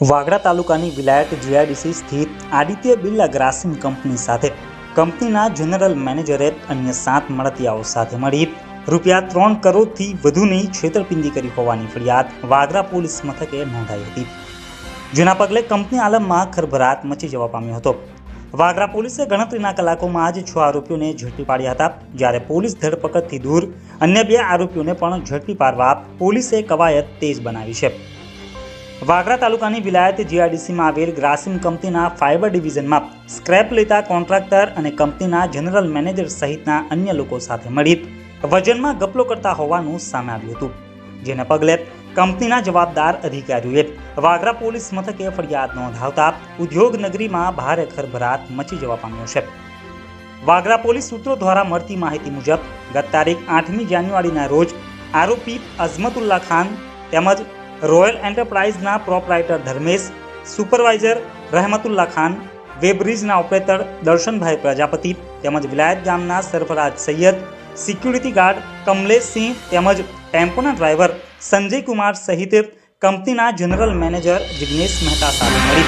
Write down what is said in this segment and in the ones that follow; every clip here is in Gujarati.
વાગડા તાલુકાની વિલાયત જીઆઈડીસી સ્થિત આદિત્ય બિરલા ગ્રાસિંગ કંપની સાથે કંપનીના જનરલ મેનેજરે અન્ય સાત મળતિયાઓ સાથે મળી રૂપિયા ત્રણ કરોડથી વધુની છેતરપિંડી કરી હોવાની ફરિયાદ વાગરા પોલીસ મથકે નોંધાઈ હતી. જેના પગલે કંપની આલમમાં ખરભરાટ મચી જવા પામ્યો હતો. વાગરા પોલીસે ગણતરીના કલાકોમાં જ છ આરોપીઓને ઝડપી પાડ્યા હતા. જ્યારે પોલીસ ધરપકડથી દૂર અન્ય બે આરોપીઓને પણ ઝડપી પાડવા પોલીસે કવાયત તેજ બનાવી છે. વાગરા તાલુકાની વિલાયત જીઆઈડીસીમાં આવેલ ગ્રાસિમ કંપનીના ફાઇબર ડિવિઝનમાં સ્ક્રેપ લેતા કોન્ટ્રાક્ટર અને કંપનીના જનરલ મેનેજર સહિતના અન્ય લોકો સાથે મળી વજનમાં ગપલો કરતા હોવાનું સામે આવ્યું હતું. જેને પગલે કંપનીના જવાબદાર અધિકારીઓએ વાગરા પોલીસ મથકે ફરિયાદ નોંધાવતા ઉદ્યોગનગરીમાં ભારે ખરભરાટ મચી જવા પામ્યો છે. વાગરા પોલીસ સૂત્રો દ્વારા મળતી માહિતી મુજબ ગત તારીખ આઠમી જાન્યુઆરીના રોજ આરોપી અઝમતુલ્લા ખાન તેમજ રોયલ એન્ટરપ્રાઇઝના પ્રોપરાઇટર ધર્મેશ સુપરવાઇઝર રહેમતુલ્લા ખાન વેબ્રિજના ઓપરેટર દર્શનભાઈ પ્રજાપતિ તેમજ વિલાયત ગામના સરફરાજ સૈયદ સિક્યુરિટી ગાર્ડ કમલેશસિંહ તેમજ ટેમ્પોના ડ્રાઈવર સંજય કુમાર સહિત કંપનીના જનરલ મેનેજર જિગ્નેશ મહેતા સાથે મળી.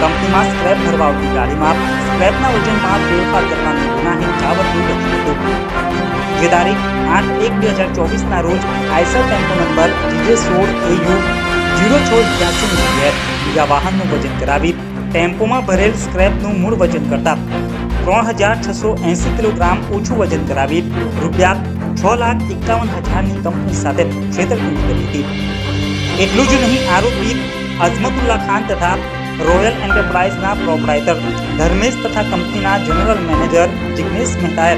કંપનીમાં સ્ક્રેપ ભરવા આવતી ગાડીમાં સ્ક્રેપના વજનમાં ફેરફાર કરવાનું ગુનાહિત કાવતરું રચ્યું હતું જે તારીખ આઠ એક બે હજાર ચોવીસના રોજ આઈસર ટેમ્પો નંબર જીજે સોળ એયુ જીરો છ બ્યાસી જગ્યાએ બીજા વાહનનું વજન કરાવી ટેમ્પોમાં ભરેલ સ્ક્રેપનું મૂળ વજન કરતાં ત્રણ હજાર છસો એંસી કિલોગ્રામ ઓછું વજન કરાવી રૂપિયા છ લાખ એકાવન હજારની કંપની સાથે છેતરપિંડી કરી હતી. એટલું જ નહીં, આરોપી અઝમતુલ્લા ખાન તથા રોયલ એન્ટરપ્રાઇઝના પ્રોપરાઇટર ધર્મેશ તથા કંપનીના જનરલ મેનેજર જિગ્નેશ મહેતાએ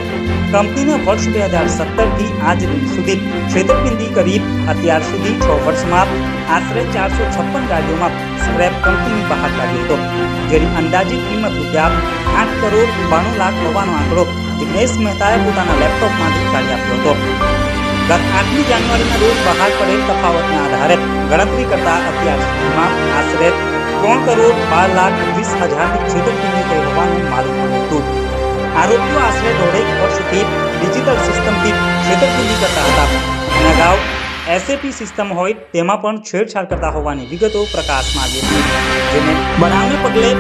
કંપનીને વર્ષ બે હજાર સત્તરથી આજ સુધી છેતરપિંડી કરી અત્યાર સુધી છ વર્ષમાં આશરે ચારસો છપ્પન ગાડીઓમાં સ્ક્રેપ કંપની બહાર કાઢ્યો હતો. જેની અંદાજિત કિંમત રૂપિયા આઠ કરોડ બાણું લાખ હોવાનો આંકડો જિગ્નેશ મહેતાએ પોતાના લેપટોપમાંથી કાઢી આપ્યો હતો. ગત આઠમી જાન્યુઆરીના રોજ બહાર પડેલ તફાવતના આધારે ગણતરી કરતા અત્યાર સુધીમાં આશરે ત્રણ કરોડ બાર લાખ વીસ હજારની છેતરપિંડી થઈ હોવાનું માલુમ પડ્યું હતું. આરોપીઓ આશરે દોઢેક વર્ષથી ડિજિટલ સિસ્ટમથી છેતરપિંડી કરતા હતા. અને અગાઉ એસએપી સિસ્ટમ હોય તેમાં પણ છેડછાડ કરતા હોવાની વિગતો પ્રકાશમાં આવી હતી. જેને બનાવને પગલે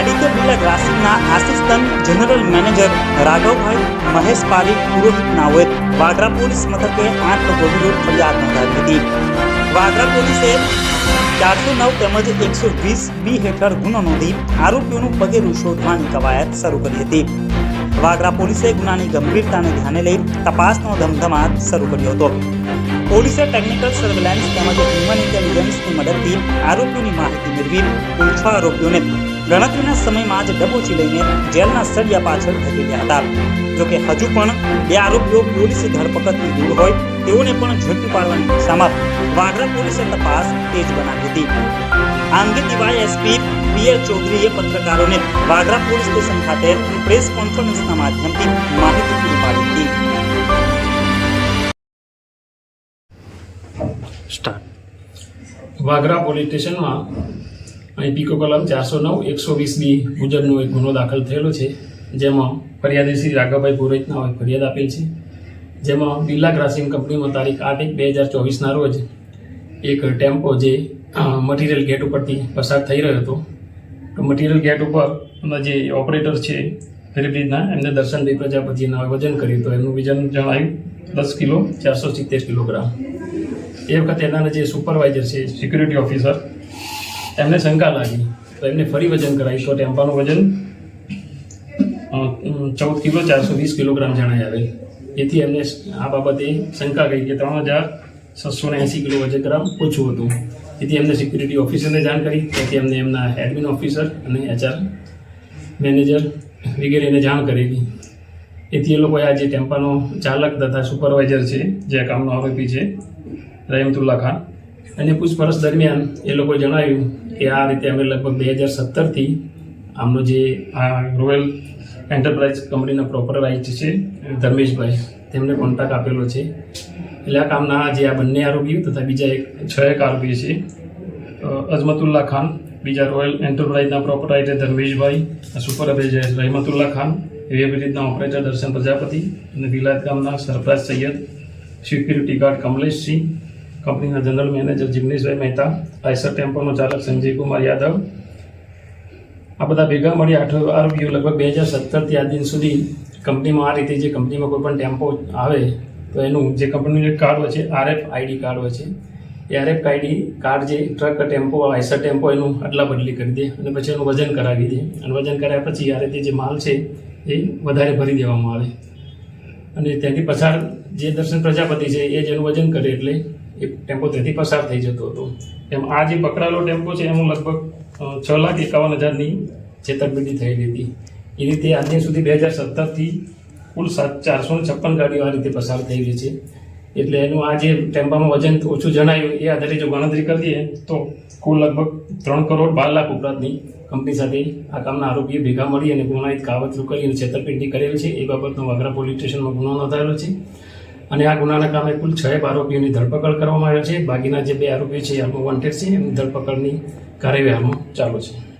આદિત્ય બિરલા ગ્રાસિંગના assistant general manager Raghavbhai Mahesh પારી Purohit નાઓએ વાગરા પોલીસ મથકે આઠ લોકો વિરુદ્ધ ફરિયાદ નોંધાવી હતી. વાગરા પોલીસે ચારસો નવ તેમજ એકસો વીસ બી હેઠળ ગુનો નોંધી આરોપીઓનું પગેરું શોધવાની કવાયત શરૂ કરી હતી. વાગરા પોલીસે ગુનાની ગંભીરતાને ધ્યાને લઈ તપાસનો ધમધમાટ શરૂ કર્યો હતો. પોલીસે ટેકનિકલ સર્વેલન્સ તેમજ હ્યુમન ઇન્ટેલિજન્સની મદદથી આરોપીઓની માહિતી મેળવી કુલ છ આરોપીઓને ગણતરીના સમયમાં જ ડબોચી લઈને જેલના સળિયા પાછળ ધકેલ્યા હતા. જોકે હજુ પણ બે આરોપીઓ પોલીસ ધરપકડથી દૂર હોય તેઓને પણ ઝડપી પાડવાની દિશામાં વાગરા પોલીસે તપાસ તેજ બનાવી હતી. આ અંગે ડીવાયએસપી પીએલ ચૌધરીએ પત્રકારોને વાગરા પોલીસ સ્ટેશન ખાતે પ્રેસ કોન્ફરન્સના માધ્યમથી માહિતી પૂરી પાડી હતી. વાગરા પોલીસ સ્ટેશનમાં અહીં પીકો કલમ ચારસો નવ, એકસો વીસની મુજબનો એક ગુનો દાખલ થયેલો છે, જેમાં ફરિયાદી શ્રી રાઘવભાઈ પુરોહિતના ફરિયાદ આપેલ છે. જેમાં બિરલા ક્રાસિંગ કંપનીમાં તારીખ આઠ એક બે હજાર ચોવીસના રોજ એક ટેમ્પો જે મટીરિયલ ગેટ ઉપરથી પસાર થઈ રહ્યો હતો. તો મટીરિયલ ગેટ ઉપર જે ઓપરેટર છે ફેરીબ્રિજના એમને દર્શનભાઈ પ્રજાપતિના વજન કર્યું તો એમનું વજન જણાવ્યું દસ કિલો ચારસો સિત્તેર કિલોગ્રામ. એ વખતે એના જે સુપરવાઇઝર છે સિક્યુરિટી ઓફિસર એમને શંકા લાગી. તો એમને ફરી વજન કરાવી તો ટેમ્પાનું વજન ચૌદ કિલો ચારસો વીસ કિલોગ્રામ જણાય આવે એથી એમને આ બાબતે શંકા ગઈ કે ત્રણ હજાર છસો ને એંસી કિલો વજન ગ્રામ ઓછું હતું. તેથી એમને સિક્યુરિટી ઓફિસરને જાણ કરી. તેથી એમને એમના એડમિન ઓફિસર અને એચઆર મેનેજર વગેરેને જાણ કરેલી. એથી એ લોકોએ આ જે ટેમ્પાનો ચાલક તથા સુપરવાઇઝર છે, જે કામનો આરોપી છે, રહીમતુલ્લા ખાન. અને પૂછપરછ દરમિયાન એ લોકોએ જણાવ્યું કે આ રીતે અમે લગભગ બે હજાર સત્તરથી આમનો જે આ રોયલ એન્ટરપ્રાઇઝ કંપનીના પ્રોપરવાઇઝ છે ધર્મેશભાઈ તેમને કોન્ટ્રાક્ટ આપેલો છે. એટલે આ કામના જે આ બંને આરોપીઓ તથા બીજા એક છ એક આરોપી છે અ, ખાન બીજા રોયલ એન્ટરપ્રાઇઝના પ્રોપરાઇટર ધર્મેશભાઈ સુપરવાઇઝર રહેમતુલ્લા ખાન વેબરીજના ઓપરેટર દર્શન પ્રજાપતિ અને વિલાયત ગામના સરફરાજ સૈયદ સિક્યુરિટી ગાર્ડ કમલેશસિંહ કંપનીના જનરલ મેનેજર જિગ્નેશભાઈ મહેતા, આઈસર ટેમ્પોનો ચાલક સંજય કુમાર યાદવ. આ બધા ભેગા મળી આઠ આરોપીઓ લગભગ બે હજાર સત્તરથી આ દિન સુધી કંપનીમાં આ રીતે જે કંપનીમાં કોઈ પણ ટેમ્પો આવે, તો એનું જે કંપનીનું કાર્ડ હોય છે, આરએફ આઈડી કાર્ડ હોય છે. એ આરએફ આઈડી કાર્ડ જે ટ્રક, ટેમ્પો, આઈસર ટેમ્પો એનું અદલા બદલી કરી દે અને પછી એનું વજન કરાવી દે. અને વજન કરાવ્યા પછી આ રીતે જે માલ છે, એ વધારે ભરી દેવામાં આવે. અને ત્યાંથી પસાર જે દર્શન પ્રજાપતિ છે, એ જેનું વજન કરે એટલે એ ટેમ્પો ત્યાંથી પસાર થઈ જતો હતો. એમ આ જે પકડાયેલો ટેમ્પો છે એમાં લગભગ છ લાખ એકાવન હજારની છેતરપિંડી થયેલી હતી. એ રીતે આજની સુધી બે હજાર સત્તરથી કુલ સાત, ચારસો છપ્પન ગાડીઓ આ રીતે પસાર થયેલી છે. એટલે એનું આ જે ટેમ્પામાં વજન ઓછું જણાયું, એ આધારે જો ગણતરી કરીએ તો કુલ લગભગ ત્રણ કરોડ બાર લાખ ઉપરાંતની કંપની સાથે આ કામના આરોપીએ ભેગા મળી અને ગુનાહિત કાવતરું કરી અને છેતરપિંડી કરેલ છે. એ બાબતનો વાગરા પોલીસ સ્ટેશનમાં ગુનો નોંધાયેલો છે. અને આ ગુનાના કામે કુલ છ આરોપીઓની ધરપકડ કરવામાં આવ્યો છે. બાકીના જે બે આરોપીઓ છે હાલમાં વોન્ટેડ છે. એમની ધરપકડની કાર્યવાહી ચાલુ છે.